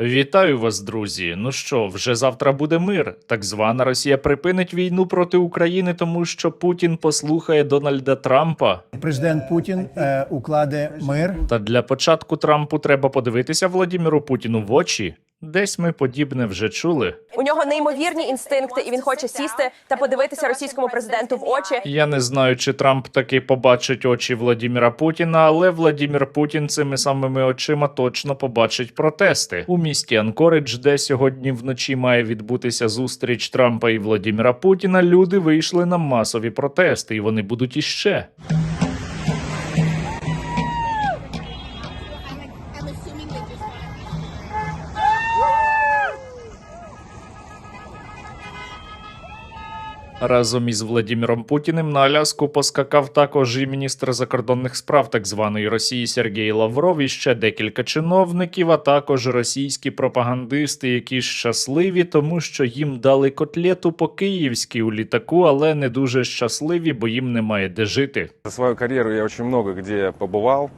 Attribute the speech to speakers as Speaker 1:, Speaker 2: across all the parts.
Speaker 1: Вітаю вас, друзі. Ну що, вже завтра буде мир. Так звана Росія припинить війну проти України, тому що Путін послухає Дональда Трампа.
Speaker 2: Президент Путін е, укладе мир.
Speaker 1: Та для початку Трампу треба подивитися Владіміру Путіну в очі. Десь ми подібне вже чули.
Speaker 3: У нього неймовірні інстинкти, і він хоче сісти та подивитися російському президенту в очі.
Speaker 1: Я не знаю, чи Трамп таки побачить очі Владіміра Путіна, але Владімір Путін цими самими очима точно побачить протести у місті Анкоридж, де сьогодні вночі має відбутися зустріч Трампа і Владіміра Путіна. Люди вийшли на масові протести, і вони будуть іще. Разом із Владіміром Путіним на Аляску поскакав також і міністр закордонних справ так званої Росії Сергій Лавров і ще декілька чиновників, а також російські пропагандисти, які щасливі, тому що їм дали котлету по київськи у літаку, але не дуже щасливі, бо їм немає де жити.
Speaker 4: За свою карьеру я очень много где побывал,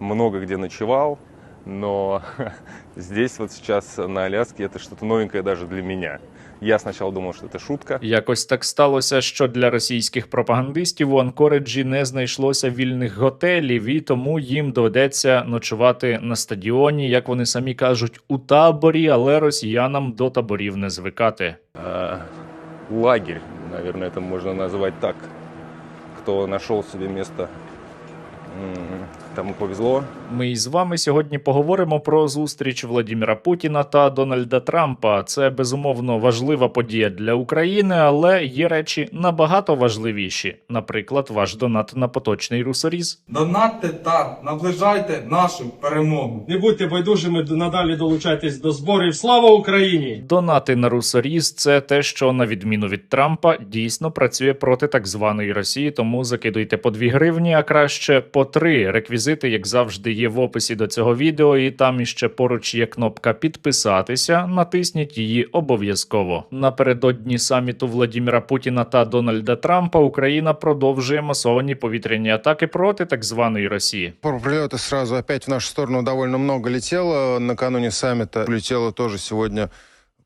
Speaker 4: много где ночевал, но здесь вот сейчас на Аляске это что-то новенькое даже для меня. Я сначала думал, что это шутка.
Speaker 1: Якось так сталося, що для російських пропагандистів у Анкориджі не знайшлося вільних готелів, і тому їм доведеться ночувати на стадіоні, як вони самі кажуть, у таборі, але росіянам до таборів не звикати.
Speaker 4: А, лагерь, наверное, это можно назвать так. Кто нашел себе место, м, тому повезло.
Speaker 1: Ми із вами сьогодні поговоримо про зустріч Владіміра Путіна та Дональда Трампа. Це безумовно важлива подія для України, але є речі набагато важливіші. Наприклад, ваш донат на поточний русоріз.
Speaker 5: Донатьте та наближайте нашу перемогу.
Speaker 6: Не будьте байдужими, надалі долучайтесь до зборів. Слава Україні!
Speaker 1: Донати на русоріз це те, що на відміну від Трампа дійсно працює проти так званої Росії. Тому закидуйте по 2 гривні, а краще по 3. Реквізити, як завжди, є в описі до цього відео, і там іще поруч є кнопка підписатися. Натисніть її обов'язково. Напередодні саміту Владіміра Путіна та Дональда Трампа Україна продовжує масовані повітряні атаки проти так званої Росії.
Speaker 7: Про прилеты сразу опять в нашу сторону довольно много летело. Накануне саммита летело тоже сегодня,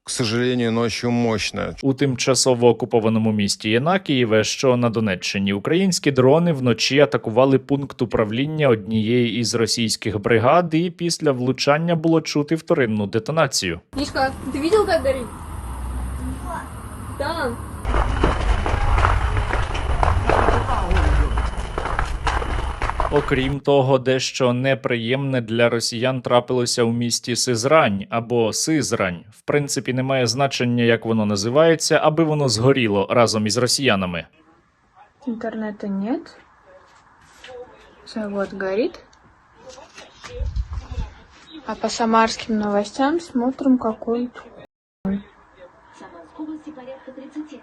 Speaker 7: к сожалению, ночью мощно.
Speaker 1: У тимчасово окупованому місті Єнакієве, що на Донеччині, українські дрони вночі атакували пункт управління однієї із російських бригад, і після влучання було чути вторинну детонацію.
Speaker 8: Мишка, ты видел, как горит? Там.
Speaker 1: Окрім того, дещо неприємне для росіян трапилося у місті Сизрань або Сизрань. В принципі, немає значення, як воно називається, аби воно згоріло разом із росіянами.
Speaker 9: Интернета нет. Завод горит. А по самарским новостям смотрим какой-то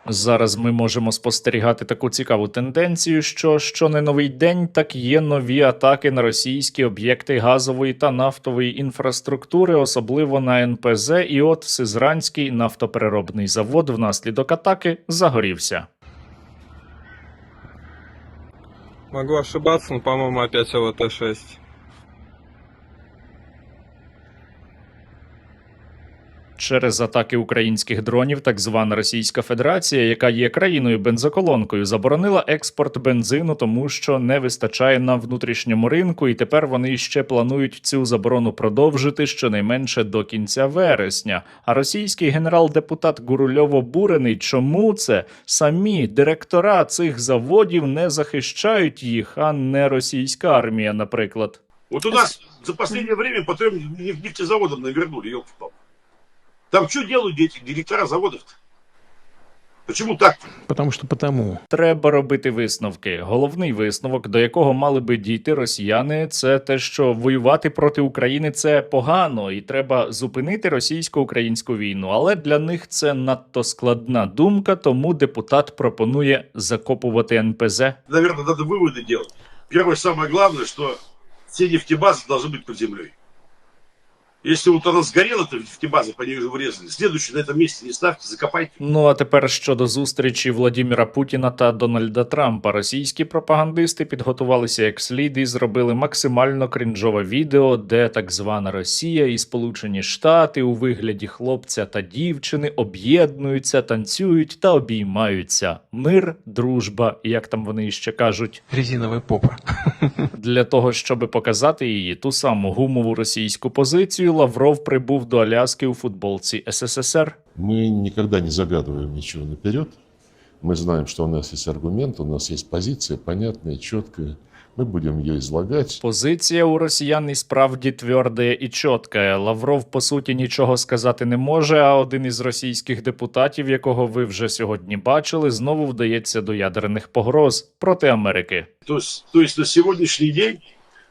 Speaker 1: Зараз ми можемо спостерігати таку цікаву тенденцію, що що не новий день, так є нові атаки на російські об'єкти газової та нафтової інфраструктури, особливо на НПЗ. І от Сизранський нафтопереробний завод внаслідок атаки загорівся.
Speaker 5: Могу ошибаться, но, по-моему, опять ЛТ-6.
Speaker 1: Через атаки українських дронів, так звана Російська Федерація, яка є країною бензоколонкою, заборонила експорт бензину, тому що не вистачає на внутрішньому ринку, і тепер вони ще планують цю заборону продовжити щонайменше до кінця вересня. А російський генерал-депутат Гурульов обурений, чому це самі директора цих заводів не захищають їх, а не російська армія, наприклад.
Speaker 10: Вот у нас за последнее время по неф- нефтезаводам навернули, елки палки Там что делают эти директора заводов-то? Почему так?
Speaker 6: Потому что потому.
Speaker 1: Треба робити висновки. Головний висновок, до якого мали би дійти росіяни, це те, що воювати проти України це погано, і треба зупинити російсько-українську війну. Але для них це надто складна думка, тому депутат пропонує закопувати НПЗ.
Speaker 10: Наверное, надо выводы делать. Первое, самое главное, что все нефтебазы должны быть под землей. Если вот она сгорела, то нефтебаза, по ней уже врезали. Следующий на этом месте не ставьте, закопайте.
Speaker 1: Ну а тепер щодо зустрічі Владіміра Путіна та Дональда Трампа. Російські пропагандисти підготувалися як слід і зробили максимально крінжове відео, де так звана Росія і Сполучені Штати у вигляді хлопця та дівчини об'єднуються, танцюють та обіймаються. Мир, дружба, як там вони іще кажуть.
Speaker 5: Резиновая попа.
Speaker 1: Для того, щоб показати її ту саму гумову російську позицію, Лавров прибув до Аляски у футболці СССР.
Speaker 11: Мы никогда не загадываем ничего наперед. Мы знаем, что у нас есть аргумент, у нас есть позиция понятная, четкая. Мы будем ее излагать.
Speaker 1: Позиція у росіян і справді тверда і чітка. Лавров по суті нічого сказати не може. А один із російських депутатів, якого ви вже сьогодні бачили, знову вдається до ядерних погроз проти Америки.
Speaker 10: То есть, то есть на сегодняшний день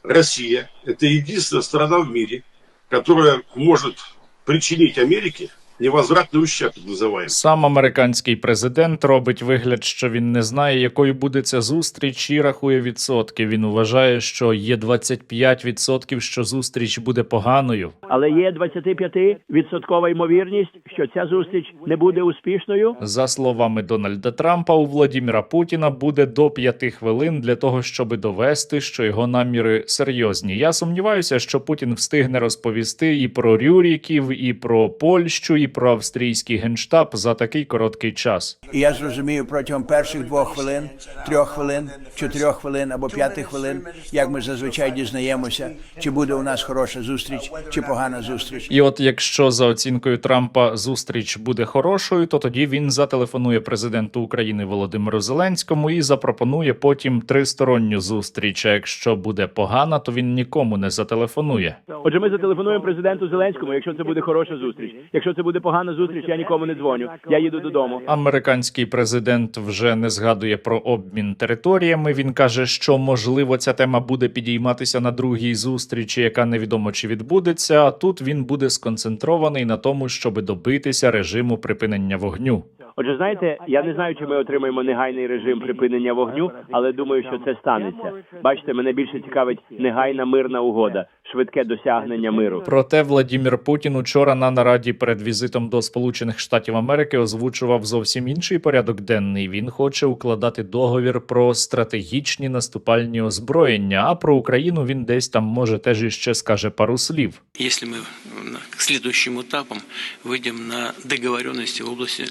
Speaker 10: Россия – это единственная страна в мире, которая может причинить Америке невозвратный ущерб, так называемый.
Speaker 1: Сам американський президент робить вигляд, що він не знає, якою буде ця зустріч, і рахує відсотки. Він вважає, що є 25%, що зустріч буде поганою.
Speaker 12: Але є 25% ймовірність, що ця зустріч не буде успішною.
Speaker 1: За словами Дональда Трампа, у Владіміра Путіна буде до п'яти хвилин для того, щоб довести, що його наміри серйозні. Я сумніваюся, що Путін встигне розповісти і про Рюріків, і про Польщу, і про австрійський генштаб за такий короткий час.
Speaker 2: І я зрозумію протягом перших двох хвилин, трьох хвилин, чотирьох хвилин або п'яти хвилин, як ми зазвичай дізнаємося, чи буде у нас хороша зустріч, чи погана зустріч.
Speaker 1: І от якщо за оцінкою Трампа зустріч буде хорошою, то тоді він зателефонує президенту України Володимиру Зеленському і запропонує потім тристоронню зустріч. А якщо буде погана, то він нікому не зателефонує.
Speaker 12: Отже, ми зателефонуємо президенту Зеленському, якщо це буде хороша зустріч. Якщо це буде погана зустріч, я нікому не дзвоню. Я їду додому.
Speaker 1: Американський президент вже не згадує про обмін територіями. Він каже, що можливо ця тема буде підійматися на другій зустрічі, яка невідомо чи відбудеться. А тут він буде сконцентрований на тому, щоб добитися режиму припинення вогню.
Speaker 12: Отже, знаєте, я не знаю, чи ми отримаємо негайний режим припинення вогню, але думаю, що це станеться. Бачите, мене більше цікавить негайна мирна угода, швидке досягнення миру.
Speaker 1: Проте Владімір Путін учора на нараді перед візитом до Сполучених Штатів Америки озвучував зовсім інший порядок денний. Він хоче укладати договір про стратегічні наступальні озброєння. А про Україну він десь там може теж іще скаже пару слів.
Speaker 13: Если мы э, к следующим этапам выйдем на договоренности в области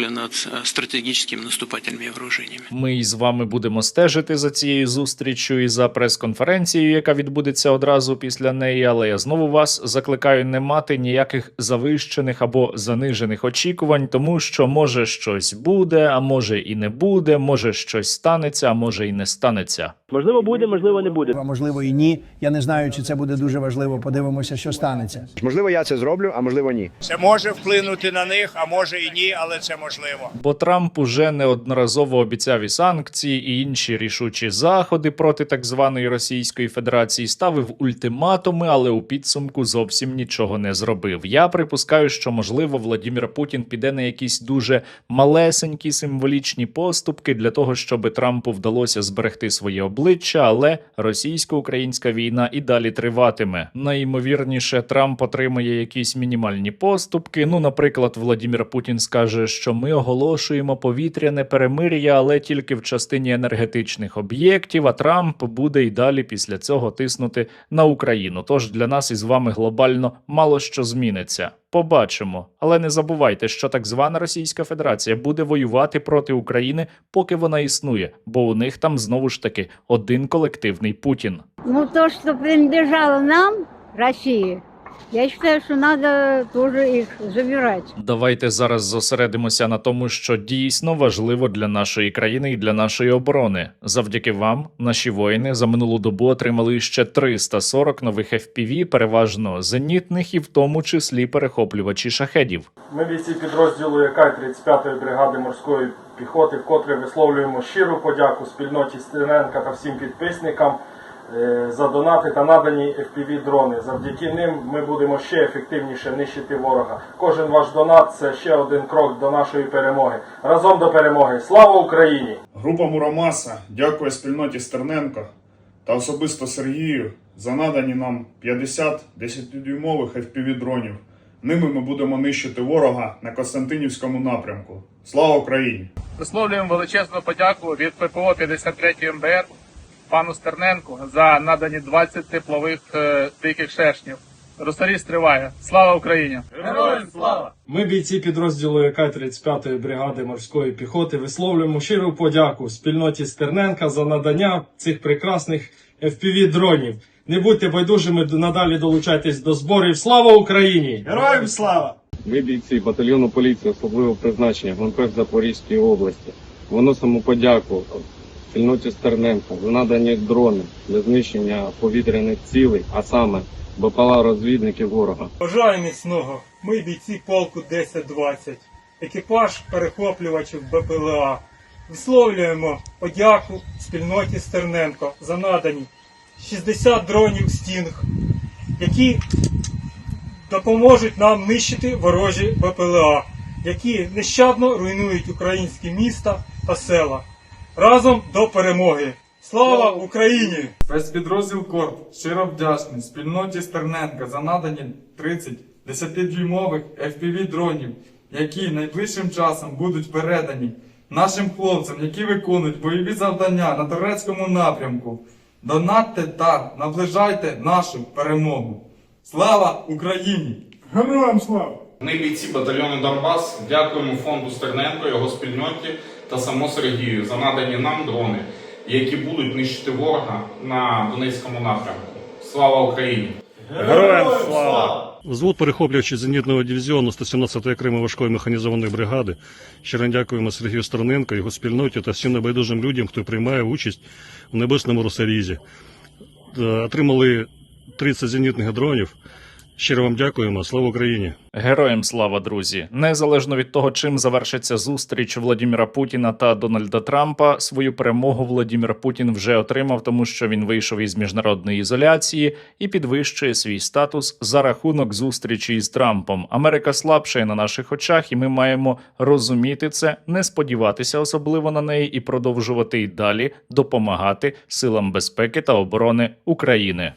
Speaker 13: контроля над э, стратегическими наступательными вооружениями.
Speaker 1: Ми із вами будемо стежити за цією зустрічю і за прес-конференцією, яка відбудеться одразу після неї. Але я знову вас закликаю не мати ніяких завищених або занижених очікувань, тому що може щось буде, а може і не буде, може щось станеться, а може і не станеться.
Speaker 12: Можливо, буде, можливо, не буде.
Speaker 2: А можливо і ні. Я не знаю, чи це буде дуже важливо. Подивимося, що станеться.
Speaker 14: Можливо, я це зроблю, а можливо, ні.
Speaker 6: Це може вплинути на них, а може і ні, але це можливо.
Speaker 1: Бо Трамп уже неодноразово обіцяв і санкції, і інші рішучі заходи проти так званої Російської Федерації, ставив ультиматуми, але у підсумку зовсім нічого не зробив. Я припускаю, що можливо Владімір Путін піде на якісь дуже малесенькі символічні поступки для того, щоб Трампу вдалося зберегти своє обличчя, але російсько-українська війна і далі триватиме. Найімовірніше, Трамп отримає якісь мінімальні поступки. Ну, наприклад, Владімір Путін скаже, що ми оголошуємо повітряне перемир'я, але тільки в частині енергетичних об'єктів. А Трамп буде і далі після цього тиснути на Україну. Тож для нас із вами глобально мало що зміниться. Побачимо, але не забувайте, що так звана Російська Федерація буде воювати проти України, поки вона існує, бо у них там знову ж таки один колективний Путін.
Speaker 8: Ну, то, что принадлежало нам, России, я считаю, что надо тоже их забирать.
Speaker 1: Давайте зараз зосередимося на тому, що дійсно важливо для нашої країни і для нашої оборони. Завдяки вам, наші воїни за минулу добу отримали ще 340 нових FPV, переважно зенітних і в тому числі перехоплювачі шахедів.
Speaker 6: Ми бійці підрозділу ЯК 35-ї бригади морської піхоти, вкотре висловлюємо щиру подяку спільноті Стріненка та всім підписникам е, за донати та надані FPV-дрони. Завдяки ним ми будемо ще ефективніше нищити ворога. Кожен ваш донат це ще один крок до нашої перемоги. Разом до перемоги. Слава Україні!
Speaker 15: Група Мурамаса дякує спільноті Стерненко та особисто Сергію за надані нам 50 10-дюймових FPV-дронів. Ними ми будемо нищити ворога на Костянтинівському напрямку. Слава Україні!
Speaker 16: Висловлюємо величезну подяку від ППО 53 МБР пану Стерненку за надані 20 теплових е, диких шершнів. Русаріст триває. Слава Україні! Героям слава!
Speaker 17: Ми, бійці підрозділу ЯК 35-ї бригади морської піхоти, висловлюємо щиру подяку спільноті Стерненка за надання цих прекрасних FPV-дронів. Не будьте байдужими, надалі долучайтесь до зборів. Слава Україні! Героям слава!
Speaker 5: Ми бійці батальйону поліції особливого призначення ГУНП Запорізької області. Виносимо подяку спільноті Стерненка за надані дрони для знищення повітряних цілей, а саме БПЛА розвідників ворога.
Speaker 16: Бажаю міцного. Ми бійці полку 1020. Екіпаж перехоплювачів БПЛА. Висловлюємо подяку спільноті Стерненко за надані 60 дронів стінг, які допоможуть нам нищити ворожі БПЛА, які нещадно руйнують українські міста та села. Разом до перемоги! Слава Україні!
Speaker 17: Спецпідрозділ Корп щиро вдячний спільноті Стерненка за надані 30 10-дюймових FPV-дронів, які найближчим часом будуть передані нашим хлопцям, які виконують бойові завдання на турецькому напрямку. Донатьте та наближайте нашу перемогу. Слава Україні! Героям слава!
Speaker 15: Ми бійці батальйону Донбас дякуємо фонду Стерненко, його спільноті та само Сергію за надані нам дрони, які будуть нищити ворога на Донецькому напрямку. Слава Україні!
Speaker 17: Героям слава!
Speaker 16: Взвод перехоплюючи зенітного дивізіону 117-ї окремої важкої механізованої бригади. Щиро дякуємо Сергію Стороненко, його спільноті та всім небайдужим людям, хто приймає участь у небесному русарізі. Е, Отримали 30 зенітних дронів. Щиро вам дякуємо. Слава Україні!
Speaker 1: Героям слава, друзі! Незалежно від того, чим завершиться зустріч Владіміра Путіна та Дональда Трампа, свою перемогу Владімір Путін вже отримав, тому що він вийшов із міжнародної ізоляції і підвищує свій статус за рахунок зустрічі із Трампом. Америка слабшає на наших очах, і ми маємо розуміти це, не сподіватися особливо на неї і продовжувати й далі допомагати силам безпеки та оборони України.